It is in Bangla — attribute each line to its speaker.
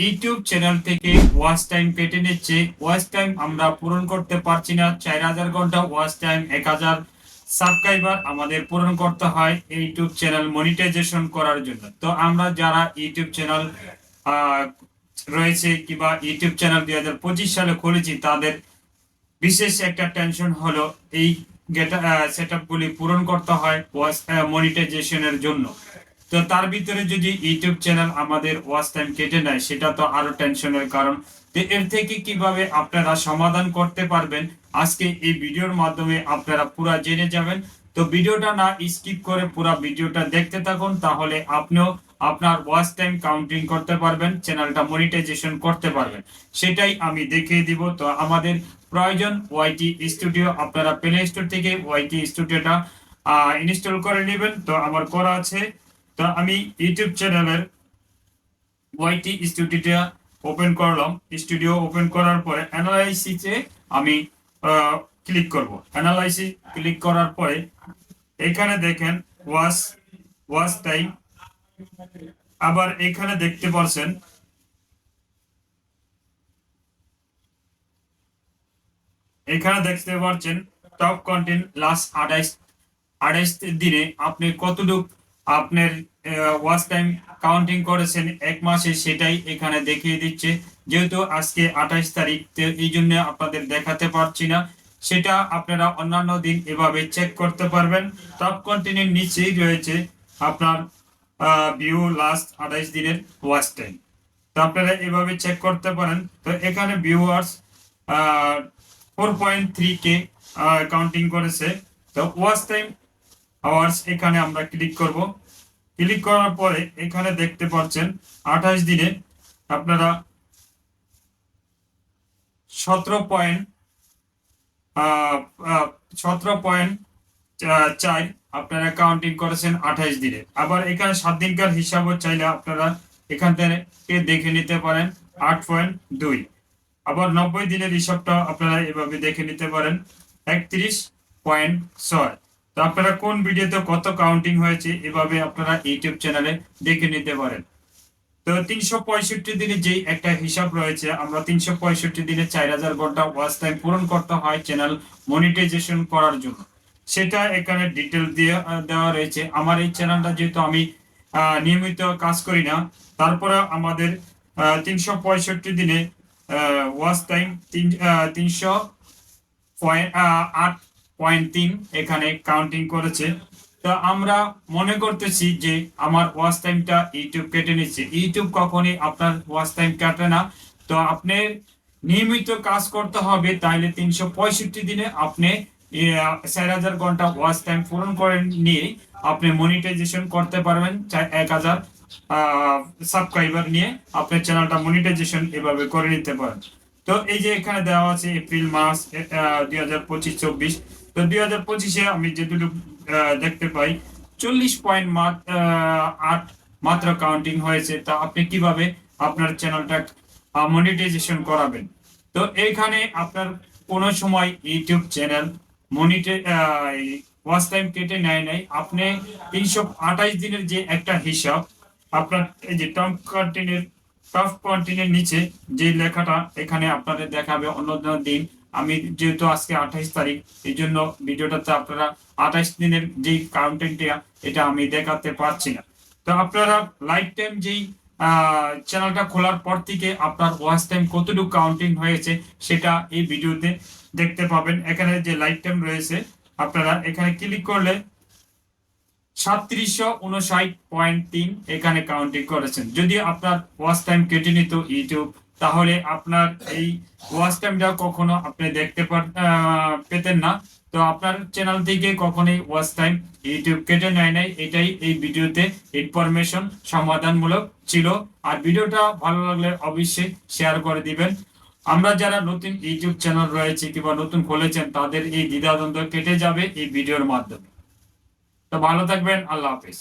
Speaker 1: ইউটিউব চ্যানেল থেকে ওয়াচ টাইম কেটে নিচ্ছে। ওয়াচ টাইম আমরা পূরণ করতে পারছি না। চার হাজার ঘণ্টা ওয়াচ টাইম, এক হাজার সাবস্ক্রাইবার আমাদের পূরণ করতে হয় ইউটিউব চ্যানেল মনিটাইজেশন করার জন্য। তো আমরা যারা ইউটিউব চ্যানেল রয়েছে কিংবা ইউটিউব চ্যানেল দুই হাজার পঁচিশ সালে খুলেছি, তাদের বিশেষ একটা টেনশন হলো এই সেট গুলি পূরণ করতে হয় ওয়াচ মনিটাইজেশনের জন্য। তো তার ভিতরে যদি ইউটিউব চ্যানেল আমাদের ওয়াচ টাইম কেটে নেয়, সেটা তো আরও টেনশনের কারণ। তো এর থেকে কীভাবে আপনারা সমাধান করতে পারবেন, আজকে এই ভিডিওর মাধ্যমে আপনারা পুরা জেনে যাবেন। তো ভিডিওটা না স্কিপ করে পুরা ভিডিওটা দেখতে থাকুন, তাহলে আপনিও আপনার ওয়াচ টাইম কাউন্টিং করতে পারবেন, চ্যানেলটা মনিটাইজেশন করতে পারবেন। সেটাই আমি দেখিয়ে দিব। তো আমাদের প্রয়োজন ওয়াইটি স্টুডিও, আপনারা প্লে স্টোর থেকে ওয়াইটি স্টুডিওটা ইনস্টল করে নেবেন। তো আমার করা আছে। তো আমি ইউটিউব চ্যানেলের ওয়াইটি স্টুডিওটা ওপেন করলাম। স্টুডিও ওপেন করার পরে অ্যানালাইসিসে আমি ক্লিক করব। অ্যানালাইসিস ক্লিক করার পরে এখানে দেখেন ওয়াচ ওয়াচ টাইম আবার এখানে দেখতে পারছেন এখানে দেখতে পাচ্ছেন টপ কন্টেন্ট লাস্ট আঠাইশ আঠাইশ দিনে আপনি কতটুকু আপনার ওয়াচ টাইম কাউন্টিং করেছেন এক মাসে, সেটাই এখানে দেখিয়ে দিচ্ছে। যেহেতু আজকে আঠাইশ তারিখ এই জন্য আপনাদের দেখাতে পারছি না। সেটা আপনারা অন্যান্য দিন এভাবে চেক করতে পারবেন। টপ কন্টিনিউর নিচেই রয়েছে আপনার ভিউ লাস্ট আঠাইশ দিনের ওয়াচ টাইম তো আপনারা এভাবে চেক করতে পারেন। তো এখানে ভিউয়ার্স ফোর পয়েন্ট থ্রি কে কাউন্টিং করেছে। তো ওয়াচ টাইম আওয়ার্স এখানে আমরা ক্লিক করব। ক্লিক করার পরে এখানে দেখতে পাচ্ছেন, আঠাশ দিনে আপনারা সতেরো পয়েন্ট সতেরো পয়েন্ট চার আপনারা কাউন্টিং করেছেন আঠাশ দিনে। আবার এখানে সাত দিনকার হিসাবও চাইলে আপনারা এখান থেকে দেখে নিতে পারেন, আট পয়েন্ট দুই। আবার নব্বই দিনের হিসাবটা আপনারা এভাবে দেখে নিতে পারেন, একত্রিশ পয়েন্ট ছয়। তো আপনারা কোন ভিডিওতে কত কাউন্টিং হয়েছে, এভাবে আপনারা ইউটিউব চ্যানেলে দেখে নিতে পারেন। তো তিনশো পঁয়ষট্টি দিনে যেই একটা হিসাব রয়েছে, আমরা তিনশো পঁয়ষট্টি দিনে চার হাজার ঘণ্টা ওয়াচ টাইম পূরণ করতে হয় চ্যানেল মনিটাইজেশন করার জন্য। সেটা এখানে ডিটেল দিয়ে দেওয়া রয়েছে। আমার এই চ্যানেলটা যেহেতু আমি নিয়মিত কাজ করি না, তারপরে আমাদের তিনশো পঁয়ষট্টি দিনে ওয়াচ টাইম তিন তিনশো পয়েন্ট আট পয়েন্ট তিন এখানে কাউন্টিং করেছে। তো আমরা মনে করতেছি যে আমার ওয়াচ টাইমটা ইউটিউব কেটে নিচ্ছে। ইউটিউব কখনই আপনার ওয়াচ টাইম কাটে না। তো আপনি নিয়মিত কাজ করতে হবে, তাইলে তিনশো পঁয়ষট্টি দিনে আপনি চার হাজার ঘণ্টা ওয়াচ টাইম পূরণ করে নিয়ে আপনি মনিটাইজেশন করতে পারবেন এক হাজার সাবস্ক্রাইবার নিয়ে আপনার চ্যানেলটা মনিটাইজেশন এভাবে করে নিতে পারেন। তো এই যে এখানে দেওয়া আছে এপ্রিল মাস দুই হাজার পঁচিশ, চব্বিশ। তো দুই হাজার পঁচিশে আমি যেটুকু দেখতে পাই, চল্লিশ পয়েন্ট আট মাত্র কাউন্টিং হয়েছে। তা আপনি কীভাবে আপনার চ্যানেলটা মনিটাইজেশন করাবেন? তো এইখানে আপনার কোনো সময় ইউটিউব চ্যানেল মনিটে ওয়াচ টাইম কেটে নেয় নাই। আপনি তিনশো আঠাইশ দিনের যে একটা হিসাব, আপনার এই যে টপ কন্টিনের টপ কন্টিনের নিচে যে লেখাটা এখানে আপনাদের দেখাবে অন্য দিন আমি যেহেতু আজকে আঠাইশ তারিখ, এই জন্য ভিডিওটাতে আপনারা আঠাইশ দিনের যে কাউন্টেন্টটা এটা আমি দেখাতে পারছি না। তো আপনারা লাইফ টাইম যেই চ্যানেলটা খোলার পর থেকে আপনার ওয়াচ টাইম কতটুকু কাউন্টিং হয়েছে, সেটা এই ভিডিওতে দেখতে পাবেন। এখানে যে লাইফ টাইম রয়েছে, আপনারা এখানে ক্লিক করলে সাতত্রিশশো উনষাট পয়েন্ট তিন এখানে কাউন্টিং করেছেন। যদি আপনার ওয়াচ টাইম কেটে নিত ইউটিউব তাহলে আপনার এই ওয়াচ টাইমটা কখনো আপনি দেখতে পেতেন না। তো আপনার চ্যানেল থেকে কখনোই ওয়াচ টাইম ইউটিউব কেটে নেয় নাই। এটাই এই ভিডিওতে ইনফরমেশন সমাধানমূলক ছিল। আর ভিডিওটা ভালো লাগলে অবশ্যই শেয়ার করে দিবেন। আমরা যারা নতুন ইউটিউব চ্যানেল রয়েছে কিংবা নতুন খুলেছেন, তাদের এই দ্বিধাদ্বন্দ্ব কেটে যাবে এই ভিডিওর মাধ্যমে। তো ভালো থাকবেন। আল্লাহ হাফিজ।